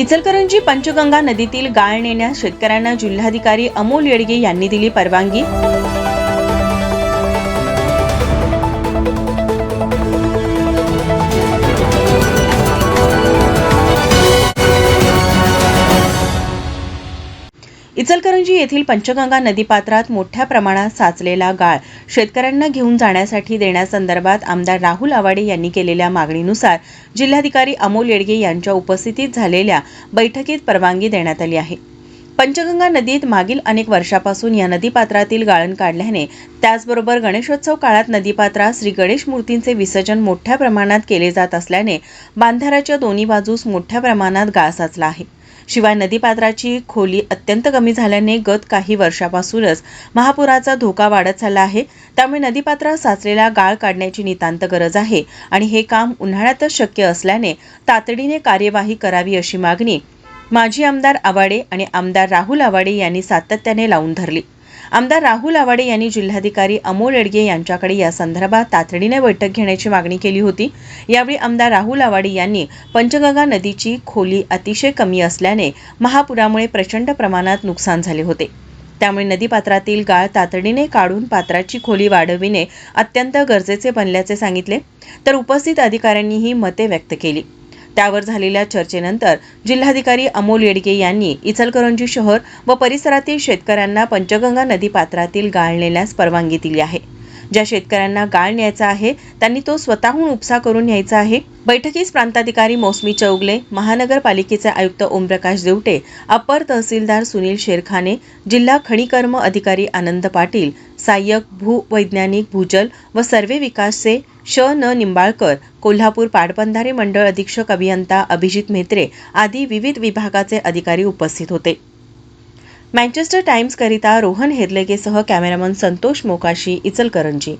इचलकरंजी पंचगंगा नदीतील गाळ नेण्यास शेतकऱ्यांना जिल्हाधिकारी अमोल येडगे यांनी दिली परवानगी. इचलकरंजी येथील पंचगंगा नदीपात्रात मोठ्या प्रमाणात साचलेला गाळ शेतकऱ्यांना घेऊन जाण्यासाठी देण्यासंदर्भात आमदार राहुल आवाडे यांनी केलेल्या मागणीनुसार जिल्हाधिकारी अमोल येडगे यांच्या उपस्थितीत झालेल्या बैठकीत परवानगी देण्यात आली आहे. पंचगंगा नदीत मागील अनेक वर्षापासून या नदीपात्रातील गाळण काढल्याने त्याचबरोबर गणेशोत्सव काळात नदीपात्रात श्री गणेश मूर्तींचे विसर्जन मोठ्या प्रमाणात केले जात असल्याने बांधाऱ्याच्या दोन्ही बाजूस मोठ्या प्रमाणात गाळ साचला आहे. शिवाय नदीपात्राची खोली अत्यंत कमी झाल्याने गत काही वर्षापासूनच महापुराचा धोका वाढत चालला आहे. त्यामुळे नदीपात्रात साचलेला गाळ काढण्याची नितांत गरज आहे आणि हे काम उन्हाळ्यातच शक्य असल्याने तातडीने कार्यवाही करावी अशी मागणी माजी आमदार आवाडे आणि आमदार राहुल आवाडे यांनी सातत्याने लावून धरली. आमदार राहुल आवाडे यांनी जिल्हाधिकारी अमोल येडगे यांच्याकडे या संदर्भात तातडीने बैठक घेण्याची मागणी केली होती. यावेळी आमदार राहुल आवाडे यांनी पंचगंगा नदीची खोली अतिशय कमी असल्याने महापुरामुळे प्रचंड प्रमाणात नुकसान झाले होते. त्यामुळे नदीपात्रातील गाळ तातडीने काढून पात्राची खोली वाढविणे अत्यंत गरजेचे बनल्याचे सांगितले. तर उपस्थित अधिकाऱ्यांनीही मते व्यक्त केली. त्यावर झालेल्या चर्चेनंतर जिल्हाधिकारी अमोल येडगे यांनी इचलकरंजी शहर व परिसरातील शेतकऱ्यांना पंचगंगा नदीपात्रातील पात्रातील नेण्यास परवानगी दिली आहे. ज्या शेतकऱ्यांना गाळ न्यायचा आहे त्यांनी तो स्वतःहून उपसा करून न्यायचा आहे. बैठकीस प्रांताधिकारी मौसमी चौगले महानगरपालिकेचे आयुक्त ओमप्रकाश देवटे अपर तहसीलदार सुनील शेरखाने जिल्हा खनिकर्म अधिकारी आनंद पाटील सहाय्यक भूवैज्ञानिक भूजल व सर्वे विकासचे श न निंबाळकर कोल्हापूर पाटबंधारे मंडळ अधीक्षक अभियंता अभिजित म्हेत्रे आदी विविध विभागाचे अधिकारी उपस्थित होते. मँचेस्टर टाइम्सकरिता रोहन हेदलेकेसह कॅमेरामन संतोष मोकाशी इचलकरंजी.